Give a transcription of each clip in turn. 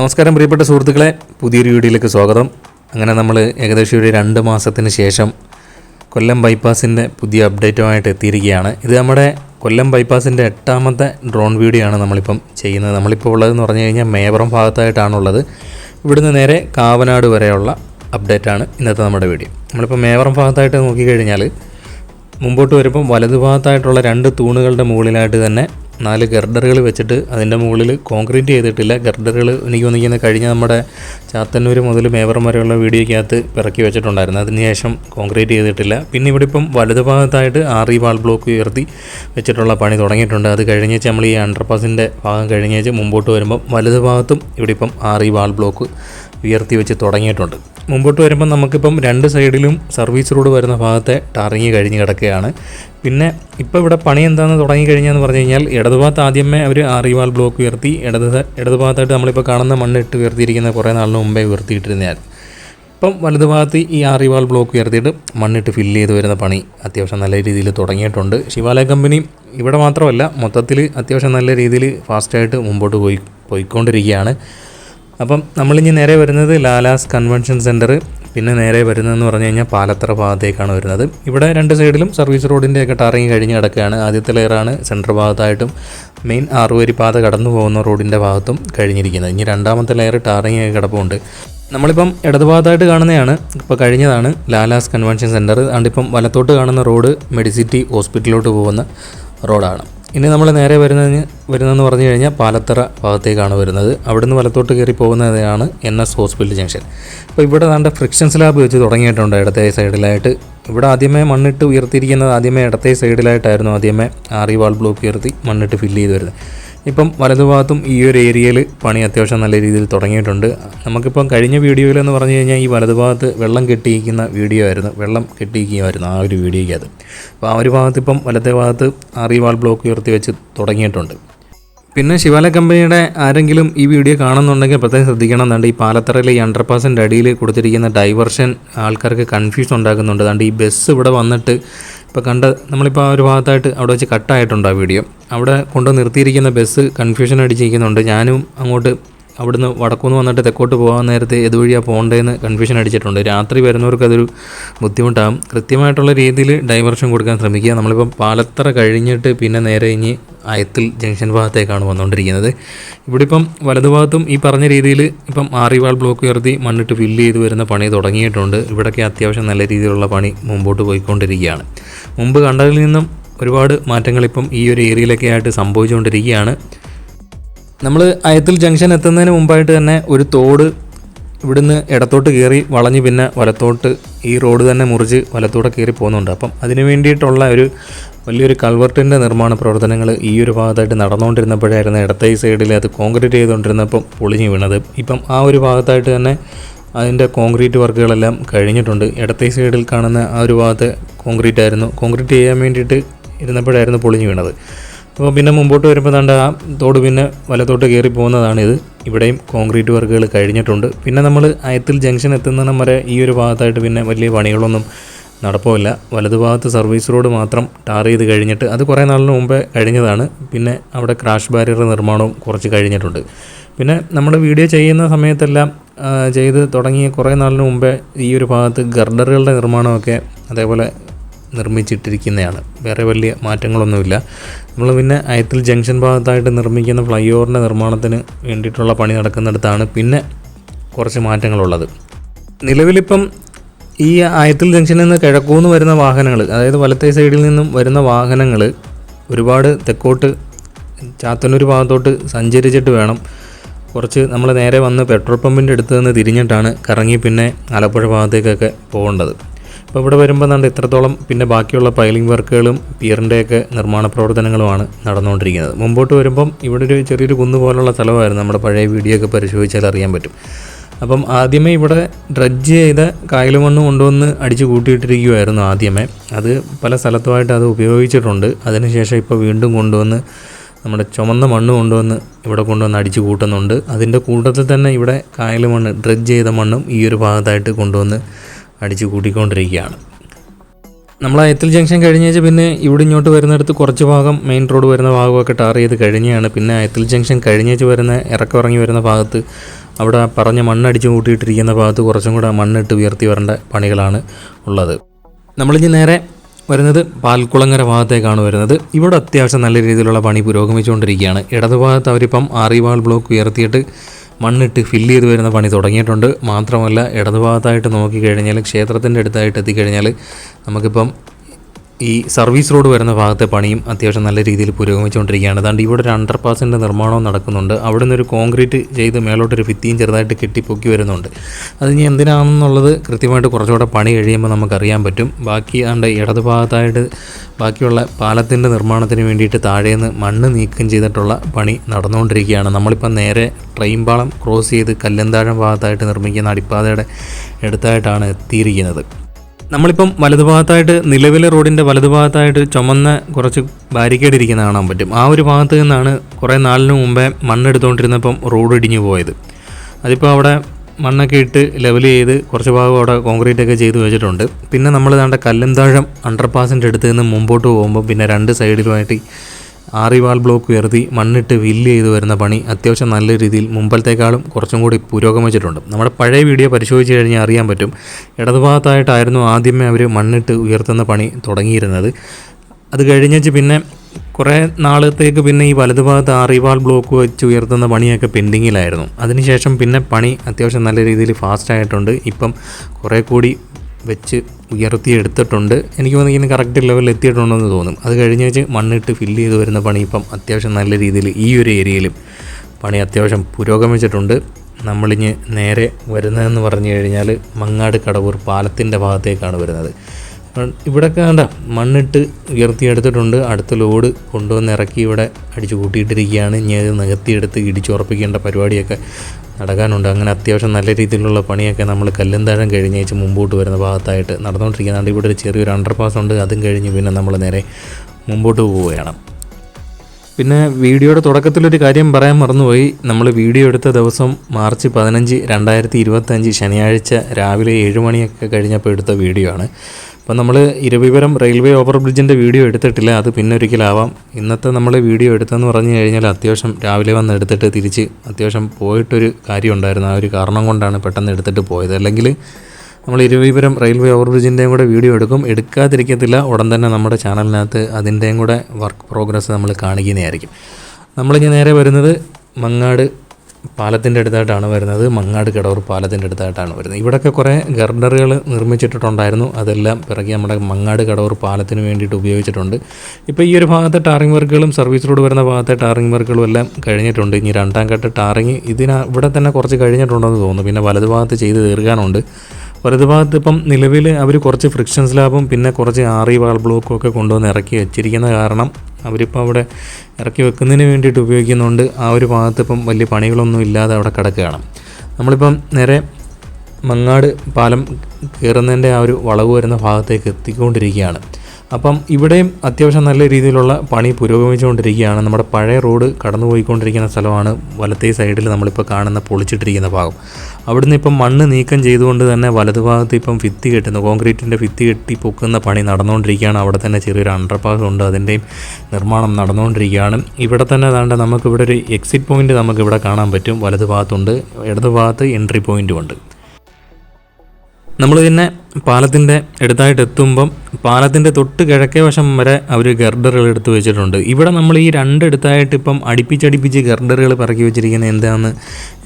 നമസ്കാരം പ്രിയപ്പെട്ട സുഹൃത്തുക്കളെ പുതിയൊരു വീഡിയോയിലേക്ക് സ്വാഗതം. അങ്ങനെ നമ്മൾ ഏകദേശം ഒരു രണ്ട് മാസത്തിന് ശേഷം കൊല്ലം ബൈപ്പാസിന്റെ പുതിയ അപ്ഡേറ്റുമായിട്ട് എത്തിയിരിക്കുകയാണ്. ഇത് നമ്മുടെ കൊല്ലം ബൈപ്പാസിന്റെ എട്ടാമത്തെ ഡ്രോൺ വീഡിയോ ആണ് നമ്മളിപ്പം ചെയ്യുന്നത്. നമ്മളിപ്പോൾ ഉള്ളതെന്ന് പറഞ്ഞു കഴിഞ്ഞാൽ മേവറം ഭാഗത്തായിട്ടാണുള്ളത്. ഇവിടുന്ന് നേരെ കാവനാട് വരെയുള്ള അപ്ഡേറ്റാണ് ഇന്നത്തെ നമ്മുടെ വീഡിയോ. നമ്മളിപ്പോൾ മേവറം ഭാഗത്തായിട്ട് നോക്കിക്കഴിഞ്ഞാൽ മുമ്പോട്ട് വരുമ്പം വലതുഭാഗത്തായിട്ടുള്ള രണ്ട് തൂണുകളുടെ മുകളിലായിട്ട് തന്നെ നാല് ഗർഡറുകൾ വെച്ചിട്ട് അതിന്റെ മുകളിൽ കോൺക്രീറ്റ് ചെയ്തിട്ടില്ല. ഗർഡറുകൾ എനിക്ക് തോന്നിക്കുന്ന കഴിഞ്ഞ നമ്മുടെ ചാത്തന്നൂർ മുതൽ മേവറം വരെയുള്ള വീഡിയോയ്ക്കകത്ത് പിറക്കി വെച്ചിട്ടുണ്ടായിരുന്നു. അതിനുശേഷം കോൺക്രീറ്റ് ചെയ്തിട്ടില്ല. പിന്നെ ഇവിടെ ഇപ്പം വലതുഭാഗത്തായിട്ട് ആറി വാൾ ബ്ലോക്ക് ഉയർത്തി വെച്ചിട്ടുള്ള പണി തുടങ്ങിയിട്ടുണ്ട്. അത് കഴിഞ്ഞേച്ച് നമ്മൾ ഈ അണ്ടർപാസിന്റെ ഭാഗം കഴിഞ്ഞേച്ച് മുമ്പോട്ട് വരുമ്പം വലതുഭാഗത്തും ഇവിടെ ഇപ്പം ആറി വാൾ ബ്ലോക്ക് ഉയർത്തി വെച്ച് തുടങ്ങിയിട്ടുണ്ട്. മുമ്പോട്ട് വരുമ്പോൾ നമുക്കിപ്പം രണ്ട് സൈഡിലും സർവീസ് റോഡ് വരുന്ന ഭാഗത്തെ ടാറിങ് കഴിഞ്ഞ് കിടക്കുകയാണ്. പിന്നെ ഇപ്പോൾ ഇവിടെ പണി എന്താണെന്ന് തുടങ്ങി കഴിഞ്ഞാന്ന് പറഞ്ഞു കഴിഞ്ഞാൽ ഇടതുഭാഗത്ത് ആദ്യമേ അവർ ആറിവാൾ ബ്ലോക്ക് ഉയർത്തി ഇടത് ഇടതുഭാഗത്തായിട്ട് നമ്മളിപ്പോൾ കാണുന്ന മണ്ണ് ഇട്ട് ഉയർത്തിയിരിക്കുന്ന കുറേ നാളിന് മുമ്പേ ഉയർത്തിയിട്ടിരുന്നതായിരുന്നു ഇപ്പം വലതുഭാഗത്ത് ഈ ആറിവാൾ ബ്ലോക്ക് ഉയർത്തിയിട്ട് മണ്ണിട്ട് ഫില്ല് ചെയ്ത് വരുന്ന പണി അത്യാവശ്യം നല്ല രീതിയിൽ തുടങ്ങിയിട്ടുണ്ട്. ശിവാലയ കമ്പനി ഇവിടെ മാത്രമല്ല മൊത്തത്തിൽ അത്യാവശ്യം നല്ല രീതിയിൽ ഫാസ്റ്റായിട്ട് മുമ്പോട്ട് പോയി പോയിക്കൊണ്ടിരിക്കുകയാണ്. അപ്പം നമ്മളിനി നേരെ വരുന്നത് ലാലാസ് കൺവെൻഷൻ സെന്റർ പിന്നെ നേരെ വരുന്നതെന്ന് പറഞ്ഞു കഴിഞ്ഞാൽ പാലത്തറ ഭാഗത്തേക്കാണ് വരുന്നത്. ഇവിടെ രണ്ട് സൈഡിലും സർവീസ് റോഡിന്റെ ഒക്കെ ടാറിങ് കഴിഞ്ഞ് കിടക്കുകയാണ്. ആദ്യത്തെ ലെയറാണ് സെൻട്രൽ ഭാഗത്തായിട്ടും മെയിൻ ആറുവരി പാത കടന്നു പോകുന്ന റോഡിന്റെ ഭാഗത്തും കഴിഞ്ഞിരിക്കുന്നത്. ഇനി രണ്ടാമത്തെ ലെയർ ടാറിങ് കിടപ്പുണ്ട്. നമ്മളിപ്പം ഇടതുഭാഗത്തായിട്ട് കാണുന്നതാണ്. ഇപ്പോൾ കഴിഞ്ഞതാണ് ലാലാസ് കൺവെൻഷൻ സെന്റർ അതുകൊണ്ടിപ്പം വലത്തോട്ട് കാണുന്ന റോഡ് മെഡിസിറ്റി ഹോസ്പിറ്റലിലോട്ട് പോകുന്ന റോഡാണ്. ഇനി നമ്മൾ നേരെ വരുന്നതിന് വരുന്നതെന്ന് പറഞ്ഞു കഴിഞ്ഞാൽ പാലത്തറ ഭാഗത്തേക്കാണ് വരുന്നത്. അവിടുന്ന് വലത്തോട്ട് കയറി പോകുന്നതാണ് എൻ എസ് ഹോസ്പിറ്റൽ ജംഗ്ഷൻ. അപ്പോൾ ഇവിടെ നല്ല ഫ്രിക്ഷൻ സ്ലാബ് വെച്ച് തുടങ്ങിയിട്ടുണ്ട് ഇടത്തെ സൈഡിലായിട്ട്. ഇവിടെ ആദ്യമേ മണ്ണിട്ട് ഉയർത്തിയിരിക്കുന്നത് ആദ്യമേ ഇടത്തെ സൈഡിലായിട്ടായിരുന്നു. ആദ്യമേ ആറി വാൾ ബ്ലോക്ക് ഉയർത്തി മണ്ണിട്ട് ഫില്ല് ചെയ്ത് വരുന്നത്. ഇപ്പം വലതുഭാഗത്തും ഈ ഒരു ഏരിയയിൽ പണി അത്യാവശ്യം നല്ല രീതിയിൽ തുടങ്ങിയിട്ടുണ്ട്. നമുക്കിപ്പം കഴിഞ്ഞ വീഡിയോയിൽ എന്ന് പറഞ്ഞു കഴിഞ്ഞാൽ ഈ വലതുഭാഗത്ത് വെള്ളം കെട്ടിയിരിക്കുന്ന വീഡിയോ ആയിരുന്നു. വെള്ളം കെട്ടിയിരിക്കുമായിരുന്നു ആ ഒരു വീഡിയോയ്ക്കകത്ത് അപ്പോൾ ആ ഒരു ഭാഗത്ത് ഇപ്പം വലത്തെ ഭാഗത്ത് ആറിവാൾ ബ്ലോക്ക് ഉയർത്തി വെച്ച് തുടങ്ങിയിട്ടുണ്ട്. പിന്നെ ശിവാലയ കമ്പനിയുടെ ആരെങ്കിലും ഈ വീഡിയോ കാണുന്നുണ്ടെങ്കിൽ പ്രത്യേകം ശ്രദ്ധിക്കണം. എന്നുണ്ട് ഈ പാലത്തറയിലെ ഈ അണ്ടർപാസിന്റെ അടിയിൽ കൊടുത്തിരിക്കുന്ന ഡൈവർഷൻ ആൾക്കാർക്ക് കൺഫ്യൂഷൻ ഉണ്ടാക്കുന്നുണ്ട്. അതുകൊണ്ട് ഈ ബസ് ഇവിടെ വന്നിട്ട് ഇപ്പോൾ കണ്ട നമ്മളിപ്പോൾ ആ ഒരു ഭാഗത്തായിട്ട് അവിടെ വെച്ച് കട്ടായിട്ടുണ്ട് ആ വീഡിയോ അവിടെ കൊണ്ട് നിർത്തിയിരിക്കുന്ന ബസ് കൺഫ്യൂഷൻ അടിച്ചിരിക്കുന്നുണ്ട്. ഞാനും അങ്ങോട്ട് അവിടുന്ന് വടക്കുനിന്ന് വന്നിട്ട് തെക്കോട്ട് പോകാൻ നേരത്തെ ഏതുവഴിയാണ് പോകേണ്ടതെന്ന് കൺഫ്യൂഷൻ അടിച്ചിട്ടുണ്ട്. രാത്രി വരുന്നവർക്ക് അതൊരു ബുദ്ധിമുട്ടാകും കൃത്യമായിട്ടുള്ള രീതിയിൽ ഡൈവർഷൻ കൊടുക്കാൻ ശ്രമിക്കുക. നമ്മളിപ്പോൾ പാലത്തറ കഴിഞ്ഞിട്ട് പിന്നെ നേരെ ഇനി അയത്തിൽ ജംഗ്ഷൻ ഭാഗത്തേക്കാണ് വന്നുകൊണ്ടിരിക്കുന്നത്. ഇവിടെ ഇപ്പം വലതുഭാഗത്തും ഈ പറഞ്ഞ രീതിയിൽ ഇപ്പം ആറിവാൾ ബ്ലോക്ക് ഉയർത്തി മണ്ണിട്ട് ഫില്ല് ചെയ്ത് വരുന്ന പണി തുടങ്ങിയിട്ടുണ്ട്. ഇവിടെയൊക്കെ അത്യാവശ്യം നല്ല രീതിയിലുള്ള പണി മുമ്പോട്ട് പോയിക്കൊണ്ടിരിക്കുകയാണ്. മുമ്പ് കണ്ടതിൽ നിന്നും ഒരുപാട് മാറ്റങ്ങൾ ഇപ്പം ഈ ഒരു ഏരിയയിലൊക്കെ ആയിട്ട് സംഭവിച്ചുകൊണ്ടിരിക്കുകയാണ്. നമ്മൾ അയത്തിൽ ജംഗ്ഷൻ എത്തുന്നതിന് മുമ്പായിട്ട് തന്നെ ഒരു തോട് ഇവിടുന്ന് ഇടത്തോട്ട് കയറി വളഞ്ഞ് പിന്നെ വലത്തോട്ട് ഈ റോഡ് തന്നെ മുറിച്ച് വലത്തോടെ കയറി പോകുന്നുണ്ട്. അപ്പം അതിന് വേണ്ടിയിട്ടുള്ള ഒരു വലിയൊരു കൾവർട്ടിന്റെ നിർമ്മാണ പ്രവർത്തനങ്ങൾ ഈ ഒരു ഭാഗത്തായിട്ട് നടന്നുകൊണ്ടിരുന്നപ്പോഴായിരുന്നു ഇടത്തെ ഈ സൈഡിൽ അത് കോൺക്രീറ്റ് ചെയ്തുകൊണ്ടിരുന്നപ്പം പൊളിഞ്ഞ് വീണത്. ഇപ്പം ആ ഒരു ഭാഗത്തായിട്ട് തന്നെ അതിന്റെ കോൺക്രീറ്റ് വർക്കുകളെല്ലാം കഴിഞ്ഞിട്ടുണ്ട്. ഇടത്തെ സൈഡിൽ കാണുന്ന ആ ഒരു ഭാഗത്തെ കോൺക്രീറ്റ് ആയിരുന്നു കോൺക്രീറ്റ് ചെയ്യാൻ വേണ്ടിയിട്ട് ഇരുന്നപ്പോഴായിരുന്നു പൊളിഞ്ഞ് വീണത്. അപ്പോൾ പിന്നെ മുമ്പോട്ട് വരുമ്പോൾ ദാണ്ട് ആ തോട് പിന്നെ വലത്തോട്ട് കയറി പോകുന്നതാണിത്. ഇവിടെയും കോൺക്രീറ്റ് വർക്കുകൾ കഴിഞ്ഞിട്ടുണ്ട്. പിന്നെ നമ്മൾ അയത്തിൽ ജംഗ്ഷൻ എത്തുന്നതിനും വരെ ഈ ഒരു ഭാഗത്തായിട്ട് പിന്നെ വലിയ പണികളൊന്നും നടപ്പമില്ല. വലതുഭാഗത്ത് സർവീസ് റോഡ് മാത്രം ടാർ ചെയ്ത് കഴിഞ്ഞിട്ട് അത് കുറേ നാളിന് മുമ്പേ കഴിഞ്ഞതാണ്. പിന്നെ അവിടെ ക്രാഷ് ബാരിയർ നിർമ്മാണവും കുറച്ച് കഴിഞ്ഞിട്ടുണ്ട്. പിന്നെ നമ്മൾ വീഡിയോ ചെയ്യുന്ന സമയത്തെല്ലാം ചെയ്ത് തുടങ്ങിയ കുറേ നാളിന് മുമ്പേ ഈ ഒരു ഭാഗത്ത് ഗർഡറുകളുടെ നിർമ്മാണമൊക്കെ അതേപോലെ നിർമ്മിച്ചിട്ടിരിക്കുന്നതാണ്. വേറെ വലിയ മാറ്റങ്ങളൊന്നുമില്ല. നമ്മൾ പിന്നെ അയത്തിൽ ജംഗ്ഷൻ ഭാഗത്തായിട്ട് നിർമ്മിക്കുന്ന ഫ്ലൈ ഓവറിന്റെ നിർമ്മാണത്തിന് വേണ്ടിയിട്ടുള്ള പണി നടക്കുന്നിടത്താണ് പിന്നെ കുറച്ച് മാറ്റങ്ങളുള്ളത്. നിലവിലിപ്പം ഈ ആയത്തിൽ ജംഗ്ഷനിൽ നിന്ന് കിഴക്കൂന്ന് വരുന്ന വാഹനങ്ങൾ അതായത് വലത്തെ സൈഡിൽ നിന്നും വരുന്ന വാഹനങ്ങൾ ഒരുപാട് തെക്കോട്ട് ചാത്തന്നൂർ ഭാഗത്തോട്ട് സഞ്ചരിച്ചിട്ട് വേണം കുറച്ച് നമ്മൾ നേരെ വന്ന് പെട്രോൾ പമ്പിന്റെ അടുത്ത് നിന്ന് തിരിഞ്ഞിട്ടാണ് കറങ്ങി പിന്നെ ആലപ്പുഴ ഭാഗത്തേക്കൊക്കെ പോകേണ്ടത്. അപ്പോൾ ഇവിടെ വരുമ്പോൾ കണ്ട് ഇത്രത്തോളം പിന്നെ ബാക്കിയുള്ള പൈലിംഗ് വർക്കുകളും പിയറിന്റെയൊക്കെ നിർമ്മാണ പ്രവർത്തനങ്ങളുമാണ് നടന്നുകൊണ്ടിരിക്കുന്നത്. മുമ്പോട്ട് വരുമ്പം ഇവിടെ ഒരു ചെറിയൊരു കുന്ന് പോലുള്ള സ്ഥലമായിരുന്നു. നമ്മുടെ പഴയ വീഡിയോ ഒക്കെ പരിശോധിച്ചാൽ അറിയാൻ പറ്റും. അപ്പം ആദ്യമേ ഇവിടെ ഡ്രഡ്ജ് ചെയ്ത കായൽ മണ്ണ് കൊണ്ടുവന്ന് അടിച്ച് കൂട്ടിയിട്ടിരിക്കുമായിരുന്നു ആദ്യമേ. അത് പല സ്ഥലത്തുമായിട്ട് അത് ഉപയോഗിച്ചിട്ടുണ്ട്. അതിനുശേഷം ഇപ്പോൾ വീണ്ടും കൊണ്ടുവന്ന് നമ്മുടെ ചുമന്ന മണ്ണ് കൊണ്ടുവന്ന് ഇവിടെ കൊണ്ടുവന്ന് അടിച്ച് കൂട്ടുന്നുണ്ട്. അതിന്റെ കൂട്ടത്തിൽ തന്നെ ഇവിടെ കായൽ മണ്ണ് ഡ്രഡ്ജ് ചെയ്ത മണ്ണും ഈ ഒരു ഭാഗത്തായിട്ട് കൊണ്ടുവന്ന് അടിച്ച് കൂട്ടിക്കൊണ്ടിരിക്കുകയാണ്. നമ്മൾ അയത്തിൽ ജംഗ്ഷൻ കഴിഞ്ഞേച്ച് പിന്നെ ഇവിടെ ഇങ്ങോട്ട് വരുന്നിടത്ത് കുറച്ച് ഭാഗം മെയിൻ റോഡ് വരുന്ന ഭാഗമൊക്കെ ടാർ ചെയ്ത് കഴിഞ്ഞാണ്. പിന്നെ അയത്തിൽ ജംഗ്ഷൻ കഴിഞ്ഞേച്ച് വരുന്ന ഇറക്കം ഇറങ്ങി വരുന്ന ഭാഗത്ത് അവിടെ പറഞ്ഞ മണ്ണടിച്ച് കൂട്ടിയിട്ടിരിക്കുന്ന ഭാഗത്ത് കുറച്ചും കൂടെ മണ്ണിട്ട് ഉയർത്തി വരേണ്ട പണികളാണ് ഉള്ളത്. നമ്മളിനി നേരെ വരുന്നത് പാൽക്കുളങ്ങര ഭാഗത്തേക്കാണ് വരുന്നത്. ഇവിടെ അത്യാവശ്യം നല്ല രീതിയിലുള്ള പണി പുരോഗമിച്ചുകൊണ്ടിരിക്കുകയാണ്. ഇടതുഭാഗത്ത് അവരിപ്പം ആറിവാൾ ബ്ലോക്ക് ഉയർത്തിയിട്ട് മണ്ണിട്ട് ഫില്ല് ചെയ്ത് വരുന്ന പണി തുടങ്ങിയിട്ടുണ്ട്. മാത്രമല്ല ഇടതുഭാഗത്തായിട്ട് നോക്കിക്കഴിഞ്ഞാൽ ക്ഷേത്രത്തിന്റെ അടുത്തായിട്ട് എത്തിക്കഴിഞ്ഞാൽ നമുക്കിപ്പം ഈ സർവീസ് റോഡ് വരുന്ന ഭാഗത്തെ പണിയും അത്യാവശ്യം നല്ല രീതിയിൽ പുരോഗമിച്ചുകൊണ്ടിരിക്കുകയാണ്. അതുകൊണ്ട് ഇവിടെ ഒരു അണ്ടർ പാസിന്റെ നിർമ്മാണവും നടക്കുന്നുണ്ട്. അവിടെ നിന്നൊരു കോൺക്രീറ്റ് ചെയ്ത് മേലോട്ടൊരു ഭിത്തിയും ചെറുതായിട്ട് കെട്ടിപ്പൊക്കി വരുന്നുണ്ട്. അത് ഇനി എന്തിനാണെന്നുള്ളത് കൃത്യമായിട്ട് കുറച്ചുകൂടെ പണി കഴിയുമ്പോൾ നമുക്കറിയാൻ പറ്റും. ബാക്കി അതിന്റെ ഇടത് ഭാഗത്തായിട്ട് ബാക്കിയുള്ള പാലത്തിന്റെ നിർമ്മാണത്തിന് വേണ്ടിയിട്ട് താഴേന്ന് മണ്ണ് നീക്കം ചെയ്തിട്ടുള്ള പണി നടന്നുകൊണ്ടിരിക്കുകയാണ്. നമ്മളിപ്പോൾ നേരെ ട്രെയിൻ പാളം ക്രോസ് ചെയ്ത് കല്ലന്താഴം ഭാഗത്തായിട്ട് നിർമ്മിക്കുന്ന അടിപ്പാതയുടെ അടുത്തായിട്ടാണ് എത്തിയിരിക്കുന്നത്. നമ്മളിപ്പം വലതുഭാഗത്തായിട്ട് നിലവിലെ റോഡിന്റെ വലതുഭാഗത്തായിട്ട് ചുമന്ന കുറച്ച് ബാരിക്കേഡ് ഇരിക്കുന്ന കാണാൻ പറ്റും. ആ ഒരു ഭാഗത്ത് നിന്നാണ് കുറേ നാളിന് മുമ്പേ മണ്ണെടുത്തുകൊണ്ടിരുന്നപ്പം റോഡ് ഇടിഞ്ഞു പോയത്. അതിപ്പോൾ അവിടെ മണ്ണൊക്കെ ഇട്ട് ലെവൽ ചെയ്ത് കുറച്ച് ഭാഗം അവിടെ കോൺക്രീറ്റ് ഒക്കെ ചെയ്ത് വെച്ചിട്ടുണ്ട്. പിന്നെ നമ്മൾ ദാണ്ട കല്ലന്താഴം അണ്ടർപാസിന്റെ അടുത്ത് നിന്ന് മുമ്പോട്ട് പോകുമ്പോൾ പിന്നെ രണ്ട് സൈഡിലുമായിട്ട് ആറിവാൾ ബ്ലോക്ക് ഉയർത്തി മണ്ണിട്ട് വില്ല് ചെയ്ത് വരുന്ന പണി അത്യാവശ്യം നല്ല രീതിയിൽ മുമ്പത്തേക്കാളും കുറച്ചും കൂടി പുരോഗമിച്ചിട്ടുണ്ട് നമ്മുടെ പഴയ വീഡിയോ പരിശോധിച്ച് കഴിഞ്ഞാൽ അറിയാൻ പറ്റും. ഇടതുഭാഗത്തായിട്ടായിരുന്നു ആദ്യമേ അവർ മണ്ണിട്ട് ഉയർത്തുന്ന പണി തുടങ്ങിയിരുന്നത്. അത് കഴിഞ്ഞിച്ച് പിന്നെ കുറേ നാളത്തേക്ക് പിന്നെ ഈ വലതുഭാഗത്ത് ആറിവാൾ ബ്ലോക്ക് വെച്ച് ഉയർത്തുന്ന പണിയൊക്കെ പെൻഡിങ്ങിലായിരുന്നു. അതിനുശേഷം പിന്നെ പണി അത്യാവശ്യം നല്ല രീതിയിൽ ഫാസ്റ്റ് ആയിട്ടുണ്ട് ഇപ്പം കുറേ കൂടി വെച്ച് ഉയർത്തി എടുത്തിട്ടുണ്ട് എനിക്ക് തോന്നുന്നു കറക്റ്റ് ലെവലിൽ എത്തിയിട്ടുണ്ടെന്ന് തോന്നും. അത് കഴിഞ്ഞ് വെച്ച് മണ്ണിട്ട് ഫില്ല് ചെയ്ത് വരുന്ന പണി ഇപ്പം അത്യാവശ്യം നല്ല രീതിയിൽ ഈ ഒരു ഏരിയയിലും പണി അത്യാവശ്യം പുരോഗമിച്ചിട്ടുണ്ട്. നമ്മളിഞ്ഞ് നേരെ വരുന്നതെന്ന് പറഞ്ഞു കഴിഞ്ഞാൽ മങ്ങാട് കടവൂർ പാലത്തിന്റെ ഭാഗത്തേക്കാണ് വരുന്നത്. ഇവിടെയൊക്കെ കണ്ട മണ്ണിട്ട് ഉയർത്തിയെടുത്തിട്ടുണ്ട്. അടുത്ത ലോഡ് കൊണ്ടുവന്ന് ഇറക്കി ഇവിടെ അടിച്ചു കൂട്ടിയിട്ടിരിക്കുകയാണ്. ഇനി അത് നികത്തിയെടുത്ത് ഇടിച്ചുറപ്പിക്കേണ്ട പരിപാടിയൊക്കെ നടക്കാനുണ്ട്. അങ്ങനെ അത്യാവശ്യം നല്ല രീതിയിലുള്ള പണിയൊക്കെ നമ്മൾ കല്ലുംതാഴം കഴിഞ്ഞേച്ച് മുമ്പോട്ട് വരുന്ന ഭാഗത്തായിട്ട് നടന്നുകൊണ്ടിരിക്കുന്നുണ്ട് ഇവിടെ ഒരു ചെറിയൊരു അണ്ടർപാസ് ഉണ്ട്. അതും കഴിഞ്ഞ് പിന്നെ നമ്മൾ നേരെ മുമ്പോട്ട് പോവുകയാണ്. പിന്നെ വീഡിയോയുടെ തുടക്കത്തിലൊരു കാര്യം പറയാൻ മറന്നുപോയി. നമ്മൾ വീഡിയോ എടുത്ത ദിവസം മാർച്ച് പതിനഞ്ച് രണ്ടായിരത്തി ഇരുപത്തഞ്ച് ശനിയാഴ്ച രാവിലെ ഏഴ് മണിയൊക്കെ കഴിഞ്ഞപ്പോൾ എടുത്ത വീഡിയോ ആണ്. അപ്പോൾ നമ്മൾ ഇരവിപുരം റെയിൽവേ ഓവർ ബ്രിഡ്ജിന്റെ വീഡിയോ എടുത്തിട്ടില്ല അത് പിന്നെ ഒരിക്കലാവാം ഇന്നത്തെ നമ്മൾ വീഡിയോ എടുത്തെന്ന് പറഞ്ഞു കഴിഞ്ഞാൽ അത്യാവശ്യം രാവിലെ വന്ന് എടുത്തിട്ട് തിരിച്ച് അത്യാവശ്യം പോയിട്ടൊരു കാര്യം ഉണ്ടായിരുന്നു ആ ഒരു കാരണം കൊണ്ടാണ് പെട്ടെന്ന് എടുത്തിട്ട് പോയത്. അല്ലെങ്കിൽ നമ്മൾ ഇരുവിപുരം റെയിൽവേ ഓവർ ബ്രിഡ്ജിന്റെയും കൂടെ വീഡിയോ എടുക്കും. എടുക്കാതിരിക്കത്തില്ല ഉടൻ തന്നെ നമ്മുടെ ചാനലിനകത്ത് അതിന്റെയും കൂടെ വർക്ക് പ്രോഗ്രസ് നമ്മൾ കാണിക്കുന്നതായിരിക്കും. നമ്മളിനി നേരെ വരുന്നത് മങ്ങാട് പാലത്തിന്റെ അടുത്തായിട്ടാണ് വരുന്നത്. മങ്ങാട് കടവൂർ പാലത്തിന്റെ അടുത്തായിട്ടാണ് വരുന്നത്. ഇവിടെയൊക്കെ കുറേ ഗർഡറുകൾ നിർമ്മിച്ചിട്ടുണ്ടായിരുന്നു. അതെല്ലാം പിറകെ നമ്മുടെ മങ്ങാട് കടവൂർ പാലത്തിന് വേണ്ടിയിട്ട് ഉപയോഗിച്ചിട്ടുണ്ട്. ഇപ്പോൾ ഈ ഒരു ഭാഗത്തെ ടാറിംഗ് വർക്കുകളും സർവീസ് റോഡ് വരുന്ന ഭാഗത്തെ ടാറിംഗ് വർക്കുകളും എല്ലാം കഴിഞ്ഞിട്ടുണ്ട്. ഇനി രണ്ടാം ഘട്ട ടാറിങ് ഇതിന് ഇവിടെ തന്നെ കുറച്ച് കഴിഞ്ഞിട്ടുണ്ടെന്ന് തോന്നുന്നു. പിന്നെ വലതു ഭാഗത്ത് ചെയ്ത് തീർക്കാനുണ്ട്. വലതു ഭാഗത്ത് ഇപ്പം നിലവിൽ അവർ കുറച്ച് ഫ്രിക്ഷൻ സ്ലാബും പിന്നെ കുറച്ച് ആറി വാൾ ബ്ലോക്കും ഒക്കെ കൊണ്ടുവന്ന് ഇറക്കി വെച്ചിരിക്കുന്ന കാരണം അവരിപ്പോൾ അവിടെ ഇറക്കി വെക്കുന്നതിന് വേണ്ടിയിട്ട് ഉപയോഗിക്കുന്നുണ്ട്. ആ ഒരു ഭാഗത്ത് ഇപ്പം വലിയ പണികളൊന്നും ഇല്ലാതെ അവിടെ കിടക്കുകയാണ്. നമ്മളിപ്പം നേരെ മങ്ങാട് പാലം കയറുന്നതിന്റെ ആ ഒരു വളവ് വരുന്ന ഭാഗത്തേക്ക് എത്തിക്കൊണ്ടിരിക്കുകയാണ്. അപ്പം ഇവിടെയും അത്യാവശ്യം നല്ല രീതിയിലുള്ള പണി പുരോഗമിച്ചുകൊണ്ടിരിക്കുകയാണ്. നമ്മുടെ പഴയ റോഡ് കടന്നു പോയിക്കൊണ്ടിരിക്കുന്ന സ്ഥലമാണ് വലത്തേ സൈഡിൽ നമ്മളിപ്പോൾ കാണുന്ന പൊളിച്ചിട്ടിരിക്കുന്ന ഭാഗം. അവിടുന്ന് ഇപ്പം മണ്ണ് നീക്കം ചെയ്തുകൊണ്ട് തന്നെ വലതുഭാഗത്ത് ഇപ്പം ഭിത്തി കെട്ടുന്നു കോൺക്രീറ്റിന്റെ ഭിത്തി കെട്ടി പൊക്കുന്ന പണി നടന്നുകൊണ്ടിരിക്കുകയാണ്. അവിടെ തന്നെ ചെറിയൊരു അണ്ടർപാസ് ഉണ്ട്. അതിന്റെയും നിർമ്മാണം നടന്നുകൊണ്ടിരിക്കുകയാണ്. ഇവിടെ തന്നെ അതാണ്ട് നമുക്കിവിടെ ഒരു എക്സിറ്റ് പോയിന്റ് നമുക്കിവിടെ കാണാൻ പറ്റും. വലതുഭാഗത്തുണ്ട്. ഇടതുഭാഗത്ത് എൻട്രി പോയിന്റും ഉണ്ട്. നമ്മൾ പിന്നെ പാലത്തിന്റെ അടുത്തായിട്ട് എത്തുമ്പം പാലത്തിന്റെ തൊട്ട് കിഴക്കേ വശം വരെ അവർ ഗർഡറുകൾ എടുത്ത് വെച്ചിട്ടുണ്ട്. ഇവിടെ നമ്മൾ ഈ രണ്ടെടുത്തായിട്ട് ഇപ്പം അടുപ്പിച്ചടുപ്പിച്ച് ഗർഡറുകൾ പറക്കി വെച്ചിരിക്കുന്നത് എന്താണെന്ന്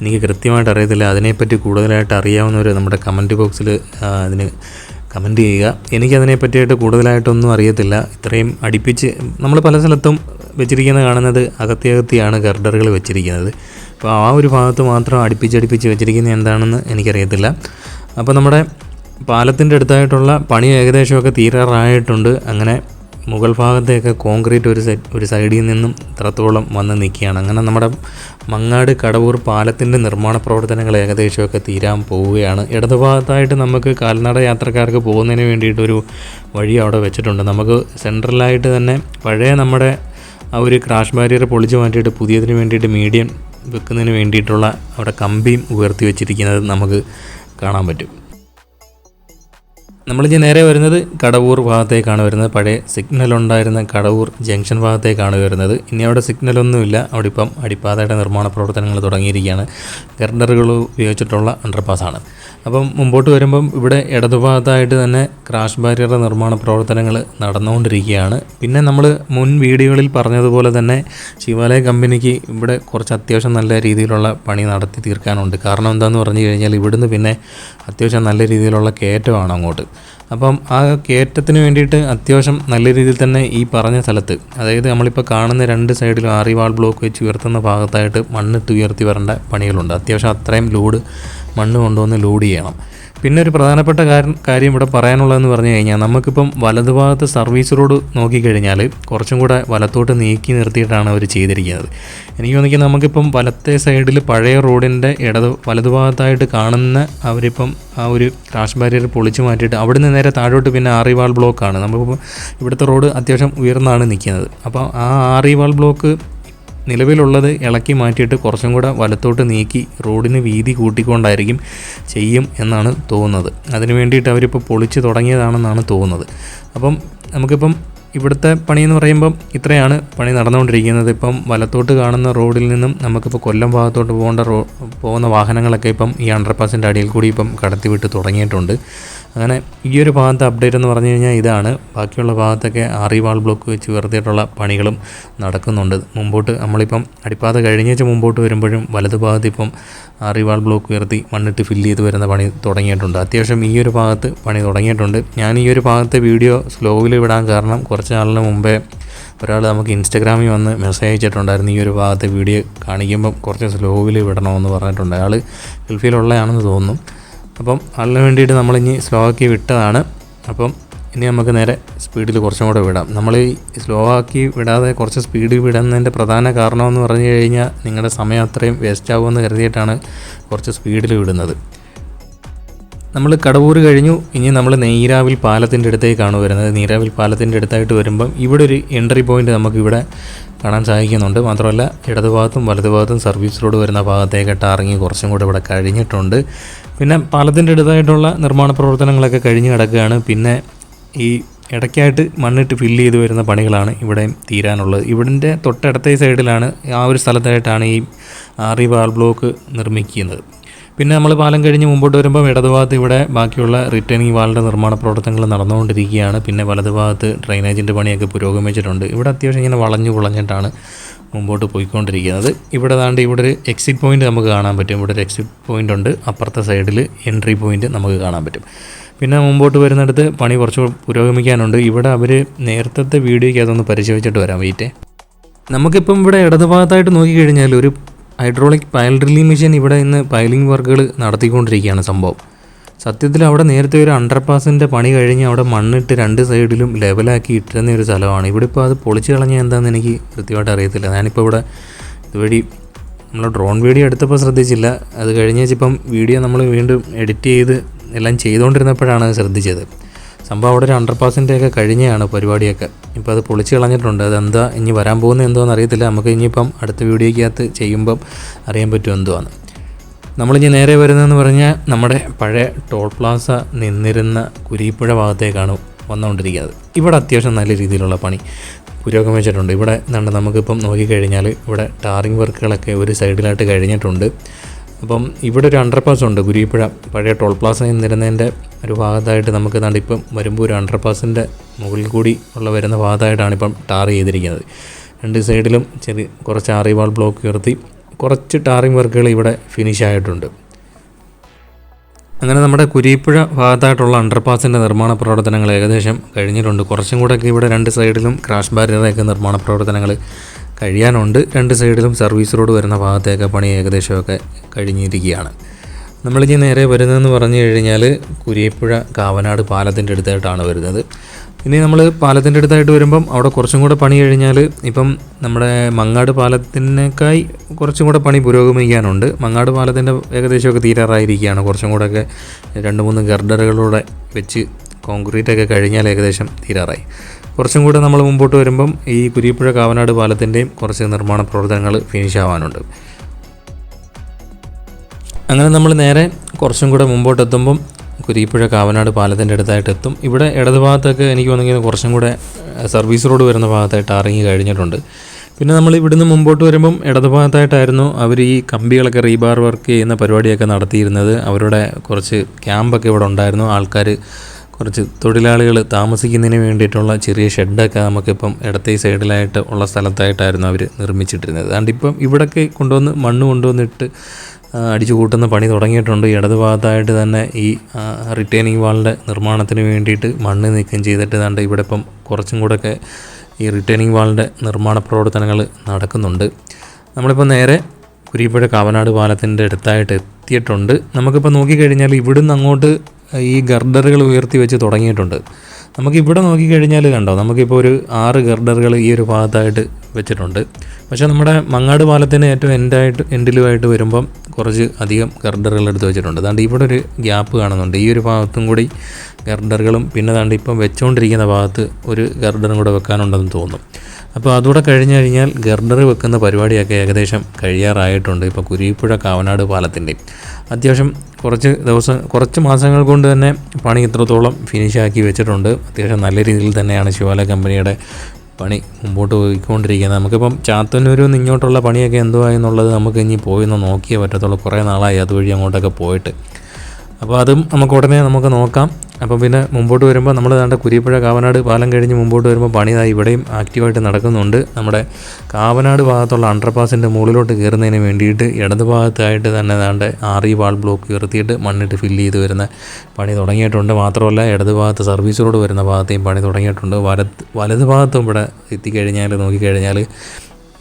എനിക്ക് കൃത്യമായിട്ട് അറിയത്തില്ല. അതിനെപ്പറ്റി കൂടുതലായിട്ട് അറിയാവുന്നവർ നമ്മുടെ കമന്റ് ബോക്സിൽ അതിന് കമന്റ് ചെയ്യുക. എനിക്കതിനെ പറ്റിയിട്ട് കൂടുതലായിട്ടൊന്നും അറിയത്തില്ല. ഇത്രയും അടുപ്പിച്ച് നമ്മൾ പല സ്ഥലത്തും വെച്ചിരിക്കുന്ന കാണുന്നത് അകത്തി അകത്തിയാണ് ഗർഡറുകൾ വെച്ചിരിക്കുന്നത്. അപ്പോൾ ആ ഒരു ഭാഗത്ത് മാത്രം അടുപ്പിച്ചടുപ്പിച്ച് വെച്ചിരിക്കുന്നത് എന്താണെന്ന് എനിക്കറിയത്തില്ല. അപ്പോൾ നമ്മുടെ പാലത്തിന്റെ അടുത്തായിട്ടുള്ള പണി ഏകദേശമൊക്കെ തീരാറായിട്ടുണ്ട്. അങ്ങനെ മുകൾ ഭാഗത്തേക്ക് കോൺക്രീറ്റ് ഒരു ഒരു സൈഡിൽ നിന്നും ഇത്രത്തോളം വന്ന് നിൽക്കുകയാണ്. അങ്ങനെ നമ്മുടെ മങ്ങാട് കടവൂർ പാലത്തിന്റെ നിർമ്മാണ പ്രവർത്തനങ്ങൾ ഏകദേശമൊക്കെ തീരാൻ പോവുകയാണ്. ഇടതുഭാഗത്തായിട്ട് നമുക്ക് കാൽനട യാത്രക്കാർക്ക് പോകുന്നതിന് വേണ്ടിയിട്ടൊരു വഴി അവിടെ വെച്ചിട്ടുണ്ട്. നമുക്ക് സെൻട്രലായിട്ട് തന്നെ പഴയ നമ്മുടെ ആ ഒരു ക്രാഷ് ബാരിയർ പൊളിച്ചു മാറ്റിയിട്ട് പുതിയതിന് വേണ്ടിയിട്ട് മീഡിയം വെക്കുന്നതിന് വേണ്ടിയിട്ടുള്ള അവിടെ കമ്പിയും ഉയർത്തി വെച്ചിരിക്കുന്നത് നമുക്ക് കാണാൻ പറ്റും. നമ്മളിനി നേരെ വരുന്നത് കടവൂർ ഭാഗത്തേക്കാണ് വരുന്നത്. പഴയ സിഗ്നൽ ഉണ്ടായിരുന്ന കടവൂർ ജംഗ്ഷൻ ഭാഗത്തേക്കാണ് വരുന്നത്. ഇനി അവിടെ സിഗ്നലൊന്നുമില്ല അവിടെ ഇപ്പം അടിപ്പാതയുടെ നിർമ്മാണ പ്രവർത്തനങ്ങൾ തുടങ്ങിയിരിക്കുകയാണ്. ഗർഡറുകൾ ഉപയോഗിച്ചിട്ടുള്ള അണ്ടർപാസാണ് അപ്പം മുമ്പോട്ട് വരുമ്പം ഇവിടെ ഇടതുഭാഗത്തായിട്ട് തന്നെ ക്രാഷ് ബാരിയറുടെ നിർമ്മാണ പ്രവർത്തനങ്ങൾ നടന്നുകൊണ്ടിരിക്കുകയാണ്. പിന്നെ നമ്മൾ മുൻ വീഡിയോകളിൽ പറഞ്ഞതുപോലെ തന്നെ ശിവാലയ കമ്പനിക്ക് ഇവിടെ കുറച്ച് അത്യാവശ്യം നല്ല രീതിയിലുള്ള പണി നടത്തി തീർക്കാനുണ്ട്. കാരണം എന്താണെന്ന് പറഞ്ഞു കഴിഞ്ഞാൽ ഇവിടുന്ന് പിന്നെ അത്യാവശ്യം നല്ല രീതിയിലുള്ള കയറ്റമാണ് അങ്ങോട്ട്. അപ്പം ആ കയറ്റത്തിന് വേണ്ടിയിട്ട് അത്യാവശ്യം നല്ല രീതിയിൽ തന്നെ ഈ പറഞ്ഞ സ്ഥലത്ത് അതായത് നമ്മളിപ്പോൾ കാണുന്ന രണ്ട് സൈഡിലും ആറിവാൾ ബ്ലോക്ക് വെച്ച് ഉയർത്തുന്ന ഭാഗത്തായിട്ട് മണ്ണിട്ട് ഉയർത്തി വരേണ്ട പണികളുണ്ട്. അത്യാവശ്യം അത്രയും ലോഡ് മണ്ണ് കൊണ്ടുവന്ന് ലോഡ് ചെയ്യണം. പിന്നെ ഒരു പ്രധാനപ്പെട്ട കാര്യം ഇവിടെ പറയാനുള്ളതെന്ന് പറഞ്ഞു കഴിഞ്ഞാൽ നമുക്കിപ്പം വലതുഭാഗത്ത് സർവീസ് റോഡ് നോക്കിക്കഴിഞ്ഞാൽ കുറച്ചും കൂടെ വലത്തോട്ട് നീക്കി നിർത്തിയിട്ടാണ് അവർ ചെയ്തിരിക്കുന്നത്. എനിക്ക് തോന്നിക്കുന്നത് നമുക്കിപ്പം വലത്തെ സൈഡിൽ പഴയ റോഡിന്റെ ഇടത് വലതുഭാഗത്തായിട്ട് കാണുന്ന അവരിപ്പം ആ ഒരു ക്രാഷ് ബാരിയർ പൊളിച്ചു മാറ്റിയിട്ട് അവിടുന്ന് നേരെ താഴോട്ട് പിന്നെ ആറിവാൾ ബ്ലോക്കാണ്. നമുക്കിപ്പം ഇവിടുത്തെ റോഡ് അത്യാവശ്യം ഉയർന്നാണ് നിൽക്കുന്നത്. അപ്പോൾ ആ ആറിവാൾ ബ്ലോക്ക് നിലവിലുള്ളത് ഇളക്കി മാറ്റിയിട്ട് കുറച്ചും കൂടെ വലത്തോട്ട് നീക്കി റോഡിന് വീതി കൂട്ടിക്കൊണ്ടായിരിക്കും ചെയ്യും എന്നാണ് തോന്നുന്നത്. അതിന് വേണ്ടിയിട്ട് അവരിപ്പോൾ പൊളിച്ച് തുടങ്ങിയതാണെന്നാണ് തോന്നുന്നത്. അപ്പം നമുക്കിപ്പം ഇവിടുത്തെ പണിയെന്ന് പറയുമ്പം ഇത്രയാണ് പണി നടന്നുകൊണ്ടിരിക്കുന്നത്. ഇപ്പം വലത്തോട്ട് കാണുന്ന റോഡിൽ നിന്നും നമുക്കിപ്പോൾ കൊല്ലം ഭാഗത്തോട്ട് പോകേണ്ട റോ പോകുന്ന വാഹനങ്ങളൊക്കെ ഇപ്പം ഈ അണ്ടർപാസിന്റെ അടിയിൽ കൂടി ഇപ്പം കടത്തിവിട്ട് തുടങ്ങിയിട്ടുണ്ട്. അങ്ങനെ ഈ ഒരു ഭാഗത്തെ അപ്ഡേറ്റ് എന്ന് പറഞ്ഞു കഴിഞ്ഞാൽ ഇതാണ്. ബാക്കിയുള്ള ഭാഗത്തൊക്കെ ആറിവാൾ ബ്ലോക്ക് വെച്ച് വെറുതെയിട്ടുള്ള പണികളും നടക്കുന്നുണ്ട്. മുമ്പോട്ട് നമ്മളിപ്പം അടിപ്പാത കഴിഞ്ഞേച്ച് മുമ്പോട്ട് വരുമ്പോഴും വലതു ഭാഗത്ത് ഇപ്പം ആറിവാൾ ബ്ലോക്ക് ഉയർത്തി മണ്ണിട്ട് ഫില്ല് ചെയ്ത് വരുന്ന പണി തുടങ്ങിയിട്ടുണ്ട്. അത്യാവശ്യം ഈ ഒരു ഭാഗത്ത് പണി തുടങ്ങിയിട്ടുണ്ട്. ഞാൻ ഈ ഒരു ഭാഗത്തെ വീഡിയോ സ്ലോവിൽ വിടാൻ കാരണം കുറച്ച് നാളിന് മുമ്പേ ഒരാൾ നമുക്ക് ഇൻസ്റ്റഗ്രാമിൽ വന്ന് മെസ്സേജ് അയച്ചിട്ടുണ്ടായിരുന്നു. ഈ ഒരു ഭാഗത്തെ വീഡിയോ കാണിക്കുമ്പം കുറച്ച് സ്ലോവിൽ വിടണമെന്ന് പറഞ്ഞിട്ടുണ്ട്. അയാൾ ഗൾഫിലുള്ളതാണെന്ന് തോന്നുന്നു. അപ്പം അതിന് വേണ്ടിയിട്ട് നമ്മളിനി സ്ലോ ആക്കി വിട്ടതാണ്. അപ്പം ഇനി നമുക്ക് നേരെ സ്പീഡിൽ കുറച്ചും കൂടെ വിടാം. നമ്മൾ ഈ സ്ലോ ആക്കി വിടാതെ കുറച്ച് സ്പീഡിൽ വിടുന്നതിന്റെ പ്രധാന കാരണമെന്ന് പറഞ്ഞു കഴിഞ്ഞാൽ നിങ്ങളുടെ സമയം അത്രയും വേസ്റ്റ് ആകുമെന്ന് കരുതിയിട്ടാണ് കുറച്ച് സ്പീഡിൽ വിടുന്നത്. നമ്മൾ കടവൂർ കഴിഞ്ഞു. ഇനി നമ്മൾ നീരാവിൽ പാലത്തിന്റെ അടുത്തേക്കാണ് വരുന്നത്. നീരാവിൽ പാലത്തിന്റെ അടുത്തായിട്ട് വരുമ്പം ഇവിടെ ഒരു എൻട്രി പോയിന്റ് നമുക്ക് ഇവിടെ കാണാൻ സാധിക്കുന്നുണ്ട്. മാത്രമല്ല ഇടതുഭാഗത്തും വലതുഭാഗത്തും സർവീസ് റോഡ് വരുന്ന ഭാഗത്തേക്ക് ടാറിങ്ങി കുറച്ചും കൂടെ ഇവിടെ കഴിഞ്ഞിട്ടുണ്ട്. പിന്നെ പാലത്തിന്റെ അടുത്തായിട്ടുള്ള നിർമ്മാണ പ്രവർത്തനങ്ങളൊക്കെ കഴിഞ്ഞ് കിടക്കുകയാണ്. പിന്നെ ഈ ഇടയ്ക്കായിട്ട് മണ്ണിട്ട് ഫില്ല് ചെയ്ത് വരുന്ന പണികളാണ് ഇവിടെ തീരാനുള്ളത്. ഇവിടിന്റെ തൊട്ടടുത്ത സൈഡിലാണ് ആ ഒരു സ്ഥലത്തായിട്ടാണ് ഈ ആറി വാൾ ബ്ലോക്ക് നിർമ്മിക്കുന്നത്. പിന്നെ നമ്മൾ പാലം കഴിഞ്ഞ് മുമ്പോട്ട് വരുമ്പോൾ ഇടതുഭാഗത്ത് ഇവിടെ ബാക്കിയുള്ള റിട്ടേണിംഗ് വാളിന്റെ നിർമ്മാണ പ്രവർത്തനങ്ങൾ നടന്നുകൊണ്ടിരിക്കുകയാണ്. പിന്നെ വലതുഭാഗത്ത് ഡ്രൈനേജിന്റെ പണിയൊക്കെ പുരോഗമിച്ചിട്ടുണ്ട് ഇവിടെ അത്യാവശ്യം ഇങ്ങനെ വളഞ്ഞു കുളഞ്ഞിട്ടാണ് മുമ്പോട്ട് പോയിക്കൊണ്ടിരിക്കുന്നത്. ഇവിടെ താണ്ട് ഇവിടെ ഒരു എക്സിറ്റ് പോയിന്റ് നമുക്ക് കാണാൻ പറ്റും. ഇവിടെ ഒരു എക്സിറ്റ് പോയിന്റ് ഉണ്ട്. അപ്പുറത്തെ സൈഡിൽ എൻട്രി പോയിന്റ് നമുക്ക് കാണാൻ പറ്റും. പിന്നെ മുമ്പോട്ട് വരുന്നിടത്ത് പണി കുറച്ച് പുരോഗമിക്കാനുണ്ട്. ഇവിടെ അവർ നേരത്തെ വീഡിയോയ്ക്ക് അതൊന്ന് പരിശോധിച്ചിട്ട് വരാം. വെയിറ്റേ. നമുക്കിപ്പം ഇവിടെ ഇടതുഭാഗത്തായിട്ട് നോക്കിക്കഴിഞ്ഞാൽ ഒരു ഹൈഡ്രോളിക് പയൽ ഡ്രില്ലിംഗ് മെഷീൻ ഇവിടെ ഇന്ന് പൈലിംഗ് വർക്കുകൾ നടത്തിക്കൊണ്ടിരിക്കുകയാണ് സംഭവം. സത്യത്തിൽ അവിടെ നേരത്തെ ഒരു അണ്ടർപാസിന്റെ പണി കഴിഞ്ഞ് അവിടെ മണ്ണിട്ട് രണ്ട് സൈഡിലും ലെവലാക്കി ഇട്ടിരുന്ന ഒരു സ്ഥലമാണ്. ഇവിടെ ഇപ്പോൾ അത് പൊളിച്ച് കളഞ്ഞാൽ എന്താണെന്ന് എനിക്ക് കൃത്യമായിട്ട് അറിയത്തില്ല. ഞാനിപ്പോൾ ഇവിടെ ഇതുവഴി നമ്മൾ ഡ്രോൺ വീഡിയോ എടുത്തപ്പോൾ ശ്രദ്ധിച്ചില്ല. അത് കഴിഞ്ഞിപ്പം വീഡിയോ നമ്മൾ വീണ്ടും എഡിറ്റ് ചെയ്ത് എല്ലാം ചെയ്തുകൊണ്ടിരുന്നപ്പോഴാണ് ശ്രദ്ധിച്ചത്. സംഭവം അവിടെ ഒരു അണ്ടർപാസിന്റെയൊക്കെ കഴിഞ്ഞാണ് പരിപാടിയൊക്കെ. ഇപ്പോൾ അത് പൊളിച്ച് കളഞ്ഞിട്ടുണ്ട്. അതെന്താ ഇനി വരാൻ പോകുന്നത് എന്തോന്ന് അറിയത്തില്ല. നമുക്ക് ഇനിയിപ്പം അടുത്ത വീഡിയോയ്ക്കകത്ത് ചെയ്യുമ്പം അറിയാൻ പറ്റും എന്തുവാന്ന് നമ്മളിനി നേരെ വരുന്നതെന്ന് പറഞ്ഞാൽ നമ്മുടെ പഴയ ടോൾ പ്ലാസ നിന്നിരുന്ന കുരീപ്പുഴ ഭാഗത്തേക്കാണ് വന്നുകൊണ്ടിരിക്കുന്നത്. ഇവിടെ അത്യാവശ്യം നല്ല രീതിയിലുള്ള പണി പുരോഗമിച്ചിട്ടുണ്ട് ഇവിടെ നമുക്കിപ്പം നോക്കിക്കഴിഞ്ഞാൽ ഇവിടെ ടാറിങ് വർക്കുകളൊക്കെ ഒരു സൈഡിലായിട്ട് കഴിഞ്ഞിട്ടുണ്ട്. അപ്പം ഇവിടെ ഒരു അണ്ടർപാസ് ഉണ്ട് ഗുരിപ്പുഴ പഴയ ടോൾ പ്ലാസ നിന്നിരുന്നതിന്റെ ഒരു ഭാഗത്തായിട്ട് നമുക്ക് ദാണ്ട് ഇപ്പം വരുമ്പോൾ ഒരു അണ്ടർപാസിന്റെ മുകളിൽ കൂടി ഉള്ള വരുന്ന ഭാഗത്തായിട്ടാണ് ഇപ്പം ടാർ ചെയ്തിരിക്കുന്നത്. രണ്ട് സൈഡിലും ചെറിയ കുറച്ച് ആറിവാൾ ബ്ലോക്ക് ഉയർത്തി കുറച്ച് ടാറിങ് വർക്കുകൾ ഇവിടെ ഫിനിഷ് ആയിട്ടുണ്ട്. അങ്ങനെ നമ്മുടെ കുരീപ്പുഴ ഭാഗത്തായിട്ടുള്ള അണ്ടർപാസിന്റെ നിർമ്മാണ പ്രവർത്തനങ്ങൾ ഏകദേശം കഴിഞ്ഞിട്ടുണ്ട്. കുറച്ചും കൂടെയൊക്കെ ഇവിടെ രണ്ട് സൈഡിലും ക്രാഷ് ബാരിയറൊക്കെ നിർമ്മാണ പ്രവർത്തനങ്ങൾ കഴിയാനുണ്ട്. രണ്ട് സൈഡിലും സർവീസ് റോഡ് വരുന്ന ഭാഗത്തേക്ക് പണി ഏകദേശമൊക്കെ കഴിഞ്ഞിരിക്കുകയാണ്. നമ്മളിനി നേരെ വരുന്നതെന്ന് പറഞ്ഞു കഴിഞ്ഞാൽ കുരിയപ്പുഴ കാവനാട് പാലത്തിന്റെ അടുത്തായിട്ടാണ് വരുന്നത്. ഇനി നമ്മൾ പാലത്തിന്റെ അടുത്തായിട്ട് വരുമ്പം അവിടെ കുറച്ചും കൂടെ പണി കഴിഞ്ഞാൽ ഇപ്പം നമ്മുടെ മങ്ങാട് പാലത്തിനേക്കായി കുറച്ചും കൂടെ പണി പുരോഗമിക്കാനുണ്ട്. മങ്ങാട് പാലത്തിന്റെ ഏകദേശമൊക്കെ തീരാറായിരിക്കുകയാണ്. കുറച്ചും കൂടെയൊക്കെ രണ്ട് മൂന്ന് ഗർഡറുകളൂടെ വെച്ച് കോൺക്രീറ്റൊക്കെ കഴിഞ്ഞാൽ ഏകദേശം തീരാറായി. കുറച്ചും കൂടെ നമ്മൾ മുമ്പോട്ട് വരുമ്പം ഈ കുരിപ്പുഴ കാവനാട് പാലത്തിന്റെയും കുറച്ച് നിർമ്മാണ പ്രവർത്തനങ്ങൾ ഫിനിഷ് ആവാനുണ്ട്. അങ്ങനെ നമ്മൾ നേരെ കുറച്ചും കൂടെ മുമ്പോട്ട് എത്തുമ്പം കുരിപ്പുഴ കാവനാട് പാലത്തിന്റെ അടുത്തായിട്ട് എത്തും. ഇവിടെ ഇടതുഭാഗത്തൊക്കെ എനിക്ക് തോന്നുന്നത് കുറച്ചും കൂടെ സർവീസ് റോഡ് വരുന്ന ഭാഗത്തായിട്ട് ഇറങ്ങി കഴിഞ്ഞിട്ടുണ്ട്. പിന്നെ നമ്മൾ ഇവിടുന്ന് മുമ്പോട്ട് വരുമ്പം ഇടതുഭാഗത്തായിട്ടായിരുന്നു അവർ ഈ കമ്പികളൊക്കെ റീബാർ വർക്ക് ചെയ്യുന്ന പരിപാടിയൊക്കെ നടത്തിയിരുന്നത്. അവരുടെ കുറച്ച് ക്യാമ്പൊക്കെ ഇവിടെ ഉണ്ടായിരുന്നു. ആൾക്കാർ കുറച്ച് തൊഴിലാളികൾ താമസിക്കുന്നതിന് വേണ്ടിയിട്ടുള്ള ചെറിയ ഷെഡൊക്കെ നമുക്കിപ്പം ഇടത്തെ സൈഡിലായിട്ട് ഉള്ള സ്ഥലത്തായിട്ടായിരുന്നു അവർ നിർമ്മിച്ചിട്ടിരുന്നത്. അതുകൊണ്ട് ഇപ്പം ഇവിടൊക്കെ കൊണ്ടുവന്ന് മണ്ണ് കൊണ്ടുവന്നിട്ട് അടിച്ചു കൂട്ടുന്ന പണി തുടങ്ങിയിട്ടുണ്ട്. ഇടത് ഭാഗത്തായിട്ട് തന്നെ ഈ റിട്ടേണിംഗ് വാളിന്റെ നിർമ്മാണത്തിന് വേണ്ടിയിട്ട് മണ്ണ് നീക്കം ചെയ്തിട്ട് ദാണ്ട് ഇവിടെ ഇപ്പം കുറച്ചും കൂടെയൊക്കെ ഈ റിട്ടേണിംഗ് വാളിന്റെ നിർമ്മാണ പ്രവർത്തനങ്ങൾ നടക്കുന്നുണ്ട്. നമ്മളിപ്പോൾ നേരെ കുരിപ്പുഴ കാവനാട് പാലത്തിന്റെ അടുത്തായിട്ട് എത്തിയിട്ടുണ്ട്. നമുക്കിപ്പോൾ നോക്കിക്കഴിഞ്ഞാൽ ഇവിടുന്ന് അങ്ങോട്ട് ഈ ഗർഡറുകൾ ഉയർത്തി വെച്ച് തുടങ്ങിയിട്ടുണ്ട്. നമുക്കിവിടെ നോക്കിക്കഴിഞ്ഞാൽ കണ്ടോ നമുക്കിപ്പോൾ ഒരു ആറ് ഗർഡറുകൾ ഈ ഒരു ഭാഗത്തായിട്ട് വെച്ചിട്ടുണ്ട്. പക്ഷേ നമ്മുടെ മങ്ങാട് പാലത്തിന് ഏറ്റവും എൻഡായിട്ട് എൻഡിലുമായിട്ട് വരുമ്പം കുറച്ച് അധികം ഗർഡറുകൾ എടുത്ത് വെച്ചിട്ടുണ്ട്. അതുകൊണ്ട് ഇവിടെ ഒരു ഗ്യാപ്പ് കാണുന്നുണ്ട്. ഈ ഒരു ഭാഗത്തും കൂടി ഗർഡറുകളും പിന്നെ ദാണ്ട് ഇപ്പം വെച്ചുകൊണ്ടിരിക്കുന്ന ഭാഗത്ത് ഒരു ഗർഡറും കൂടെ വെക്കാനുണ്ടെന്ന് തോന്നുന്നു അപ്പോൾ അതുകൂടെ കഴിഞ്ഞു കഴിഞ്ഞാൽ ഗർഡർ വെക്കുന്ന പരിപാടിയൊക്കെ ഏകദേശം കഴിയാറായിട്ടുണ്ട്. ഇപ്പോൾ കുരിപ്പുഴ കാവനാട് പാലത്തിന്റെ അത്യാവശ്യം കുറച്ച് ദിവസം കുറച്ച് മാസങ്ങൾ കൊണ്ട് തന്നെ പണി ഇത്രത്തോളം ഫിനിഷാക്കി വെച്ചിട്ടുണ്ട്. അത്യാവശ്യം നല്ല രീതിയിൽ തന്നെയാണ് ശിവാല കമ്പനിയുടെ പണി മുമ്പോട്ട് പോയിക്കൊണ്ടിരിക്കുന്നത്. നമുക്കിപ്പം ചാത്തന്നൂരിൽ നിന്ന് ഇങ്ങോട്ടുള്ള പണിയൊക്കെ എന്തുവാ എന്നുള്ളത് നമുക്ക് ഇനി പോയി ഒന്ന് നോക്കിയേ പറ്റത്തുള്ളൂ. കുറേ നാളായി അതുവഴി അങ്ങോട്ടൊക്കെ പോയിട്ട്. അപ്പോൾ അതും നമുക്ക് ഉടനെ നമുക്ക് നോക്കാം. അപ്പം പിന്നെ മുമ്പോട്ട് വരുമ്പോൾ നമ്മൾ ദാണ്ട കുരിപ്പുഴ കാവനാട് പാലം കഴിഞ്ഞ് മുമ്പോട്ട് വരുമ്പോൾ പണി ദാ ഇവിടെയും ആക്റ്റീവായിട്ട് നടക്കുന്നുണ്ട്. നമ്മുടെ കാവനാട് ഭാഗത്തുള്ള അണ്ടർപാസിന്റെ മുകളിലോട്ട് കയറുന്നതിന് വേണ്ടിയിട്ട് ഇടത് ഭാഗത്തായിട്ട് തന്നെ ദാണ്ട് ആറി വാൾ ബ്ലോക്ക് ഉയർത്തിയിട്ട് മണ്ണിട്ട് ഫില്ല് ചെയ്ത് വരുന്ന പണി തുടങ്ങിയിട്ടുണ്ട്. മാത്രമല്ല ഇടത് ഭാഗത്ത് സർവീസ് റോഡ് വരുന്ന ഭാഗത്തെയും പണി തുടങ്ങിയിട്ടുണ്ട്. വലത് വലത് ഭാഗത്തും ഇവിടെ എത്തിക്കഴിഞ്ഞാൽ നോക്കിക്കഴിഞ്ഞാൽ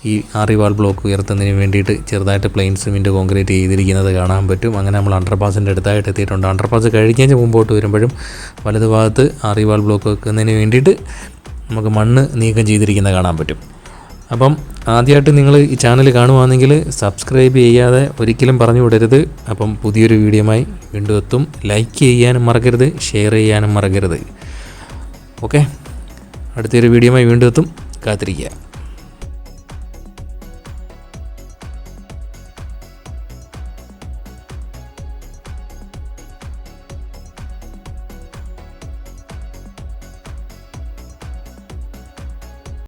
ഈ ആറി വാൾ ബ്ലോക്ക് ഉയർത്തുന്നതിന് വേണ്ടിയിട്ട് ചെറുതായിട്ട് പ്ലെയിൻ സിമിന്റ് കോൺക്രീറ്റ് ചെയ്തിരിക്കുന്നത് കാണാൻ പറ്റും. അങ്ങനെ നമ്മൾ അണ്ടർപാസിന്റെ അടുത്തായിട്ട് എത്തിയിട്ടുണ്ട്. അണ്ടർപാസ് കഴിഞ്ഞ് മുമ്പോട്ട് വരുമ്പോഴും വലതുഭാഗത്ത് ആറി വാൾ ബ്ലോക്ക് വെക്കുന്നതിന് വേണ്ടിയിട്ട് നമുക്ക് മണ്ണ് നീക്കം ചെയ്തിരിക്കുന്നത് കാണാൻ പറ്റും. അപ്പം ആദ്യമായിട്ട് നിങ്ങൾ ഈ ചാനൽ കാണുവാണെങ്കിൽ സബ്സ്ക്രൈബ് ചെയ്യാതെ ഒരിക്കലും പറഞ്ഞു വിടരുത്. അപ്പം പുതിയൊരു വീഡിയോമായി വീണ്ടും എത്തും. ലൈക്ക് ചെയ്യാനും മറക്കരുത് ഷെയർ ചെയ്യാനും മറക്കരുത്. ഓക്കെ അടുത്തൊരു വീഡിയോമായി വീണ്ടും എത്തും. കാത്തിരിക്കുക.